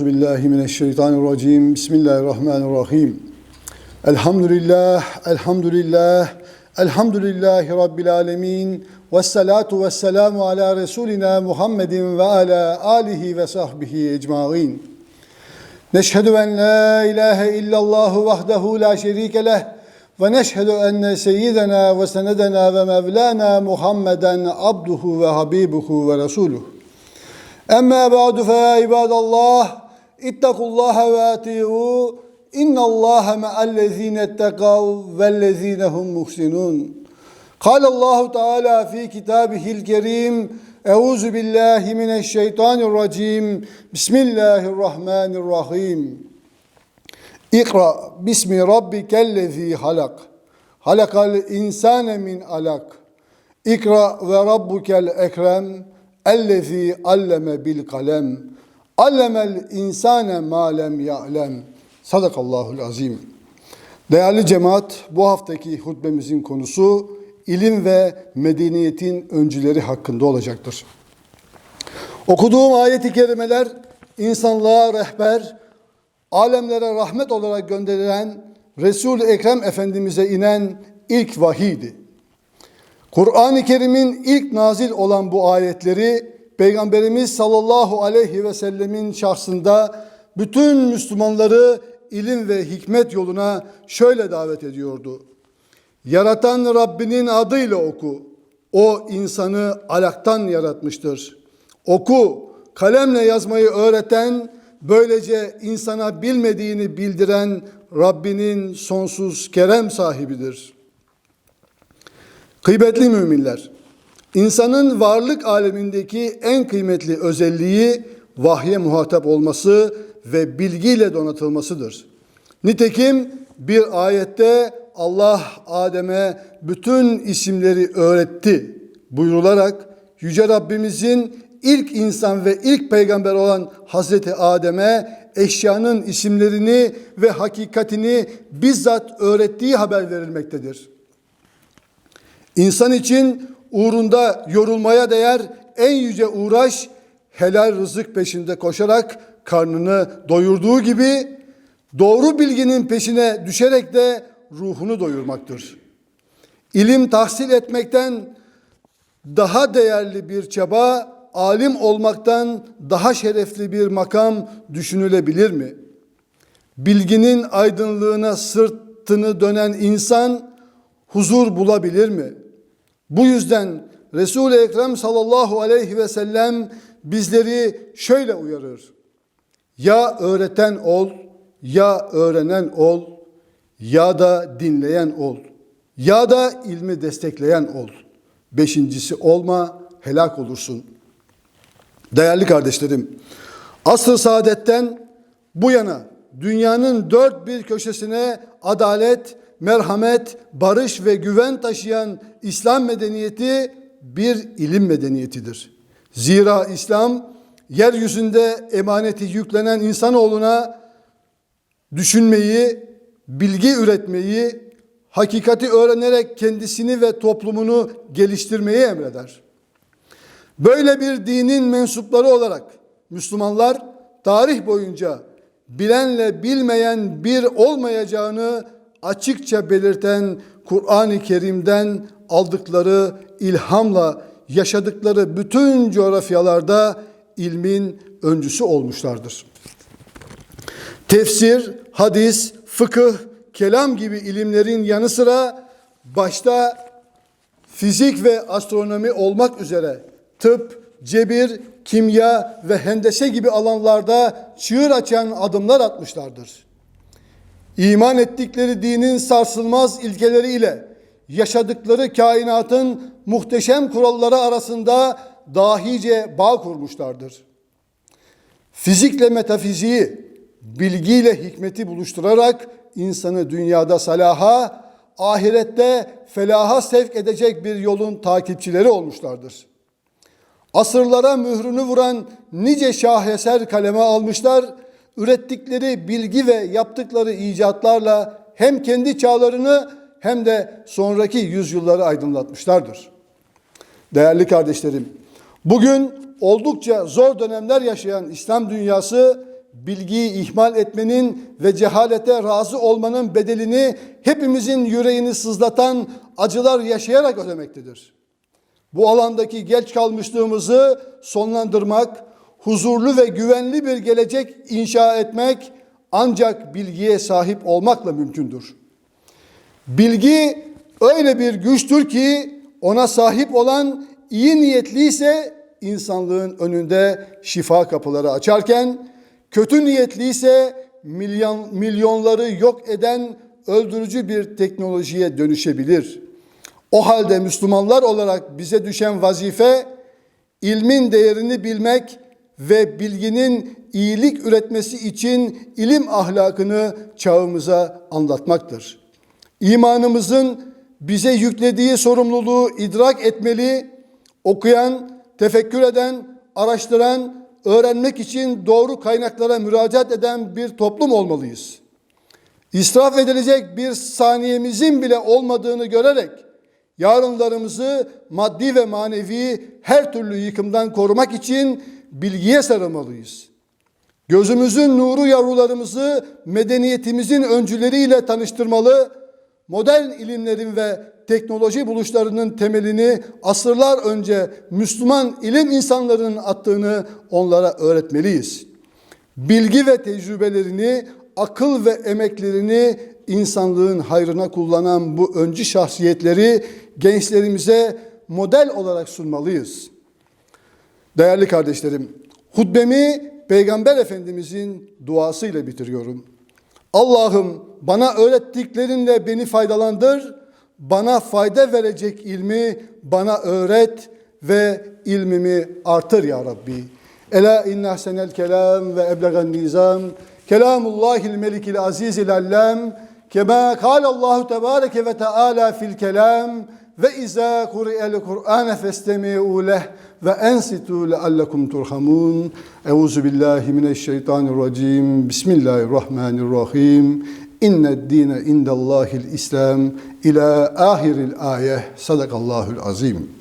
Euzu billahi mineşşeytanirracim. Bismillahirrahmanirrahim. Elhamdülillah, elhamdülillah, elhamdülillahi rabbil alamin. Ves salatu ves selamu ala resulina Muhammedin ve ala alihi ve sahbihi ecmaîn. Neşhedü en la ilahe illallah vahdehu la şerike leh ve neşhedü enne seyyidena ve senedena ve mevlana Muhammeden abduhu ve habibuhu ve resuluhu. Ba'du fe ya ibadallah ittakullaha ve ati'u innallaha ma'allezine ettekav vellezine hum muhsinun. قال الله تعالى في كتابه الكريم أعوذ بالله من الشيطان الرجيم بسم الله الرحمن الرحيم اقرأ باسم ربك الذي خلق خلق الإنسان من علق اقرأ وربك الأكرم الذي علم بالقلم Allemel insane malem ya'lem. Sadakallahul azim. Değerli cemaat, bu haftaki hutbemizin konusu ilim ve medeniyetin öncüleri hakkında olacaktır. Okuduğum ayet-i kerimeler insanlığa rehber, alemlere rahmet olarak gönderilen Resul-i Ekrem Efendimiz'e inen ilk vahiydi. Kur'an-ı Kerim'in ilk nazil olan bu ayetleri Peygamberimiz sallallahu aleyhi ve sellemin şahsında bütün Müslümanları ilim ve hikmet yoluna şöyle davet ediyordu. Yaratan Rabbinin adıyla oku. O insanı alaktan yaratmıştır. Oku, kalemle yazmayı öğreten, böylece insana bilmediğini bildiren Rabbinin sonsuz kerem sahibidir. Kıymetli müminler, insanın varlık alemindeki en kıymetli özelliği vahye muhatap olması ve bilgiyle donatılmasıdır. Nitekim bir ayette Allah Adem'e bütün isimleri öğretti buyrularak Yüce Rabbimizin ilk insan ve ilk peygamber olan Hazreti Adem'e eşyanın isimlerini ve hakikatini bizzat öğrettiği haber verilmektedir. İnsan için uğrunda yorulmaya değer en yüce uğraş helal rızık peşinde koşarak karnını doyurduğu gibi doğru bilginin peşine düşerek de ruhunu doyurmaktır. İlim tahsil etmekten daha değerli bir çaba, alim olmaktan daha şerefli bir makam düşünülebilir mi? Bilginin aydınlığına sırtını dönen insan huzur bulabilir mi? Bu yüzden Resul-i Ekrem sallallahu aleyhi ve sellem bizleri şöyle uyarır. Ya öğreten ol, ya öğrenen ol, ya da dinleyen ol, ya da ilmi destekleyen ol. Beşincisi olma, helak olursun. Değerli kardeşlerim, asr saadetten bu yana dünyanın dört bir köşesine adalet, merhamet, barış ve güven taşıyan İslam medeniyeti bir ilim medeniyetidir. Zira İslam yeryüzünde emaneti yüklenen insanoğluna düşünmeyi, bilgi üretmeyi, hakikati öğrenerek kendisini ve toplumunu geliştirmeyi emreder. Böyle bir dinin mensupları olarak Müslümanlar tarih boyunca bilenle bilmeyen bir olmayacağını açıkça belirten Kur'an-ı Kerim'den aldıkları ilhamla yaşadıkları bütün coğrafyalarda ilmin öncüsü olmuşlardır. Tefsir, hadis, fıkıh, kelam gibi ilimlerin yanı sıra başta fizik ve astronomi olmak üzere tıp, cebir, kimya ve hendese gibi alanlarda çığır açan adımlar atmışlardır. İman ettikleri dinin sarsılmaz ilkeleri ile yaşadıkları kainatın muhteşem kuralları arasında dahice bağ kurmuşlardır. Fizikle metafiziği, bilgiyle hikmeti buluşturarak insanı dünyada salaha, ahirette felaha sevk edecek bir yolun takipçileri olmuşlardır. Asırlara mührünü vuran nice şaheser kaleme almışlar, ürettikleri bilgi ve yaptıkları icatlarla hem kendi çağlarını hem de sonraki yüzyılları aydınlatmışlardır. Değerli kardeşlerim, bugün oldukça zor dönemler yaşayan İslam dünyası bilgiyi ihmal etmenin ve cehalete razı olmanın bedelini hepimizin yüreğini sızlatan acılar yaşayarak ödemektedir. Bu alandaki geç kalmışlığımızı sonlandırmak, huzurlu ve güvenli bir gelecek inşa etmek ancak bilgiye sahip olmakla mümkündür. Bilgi öyle bir güçtür ki ona sahip olan iyi niyetliyse insanlığın önünde şifa kapıları açarken kötü niyetliyse milyon, milyonları yok eden öldürücü bir teknolojiye dönüşebilir. O halde Müslümanlar olarak bize düşen vazife ilmin değerini bilmek ve bilginin iyilik üretmesi için ilim ahlakını çağımıza anlatmaktır. İmanımızın bize yüklediği sorumluluğu idrak etmeli, okuyan, tefekkür eden, araştıran, öğrenmek için doğru kaynaklara müracaat eden bir toplum olmalıyız. İsraf edilecek bir saniyemizin bile olmadığını görerek yarınlarımızı maddi ve manevi her türlü yıkımdan korumak için bilgiye sarılmalıyız. Gözümüzün nuru yavrularımızı medeniyetimizin öncüleriyle tanıştırmalı, modern ilimlerin ve teknoloji buluşlarının temelini asırlar önce Müslüman ilim insanlarının attığını onlara öğretmeliyiz. Bilgi ve tecrübelerini, akıl ve emeklerini insanlığın hayrına kullanan bu öncü şahsiyetleri gençlerimize model olarak sunmalıyız. Değerli kardeşlerim, hutbemi Peygamber Efendimizin duasıyla bitiriyorum. Allah'ım bana öğrettiklerinle beni faydalandır, bana fayda verecek ilmi bana öğret ve ilmimi artır ya Rabbi. Ela inna senel kelam ve eblegan nizam. Kelamullahil melikil azizil allem. Kema kâlallahu tebâreke ve teâlâ fil kelam. Ve izâ kuri'el Kur'âne festemi'û leh ve ensitu leallekum turhamun. Euzu billahi mineşşeytanirracim. Bismillahirrahmanirrahim. İnned dine indellahil İslam ila ahiril ayeh. Sadakallahul azim.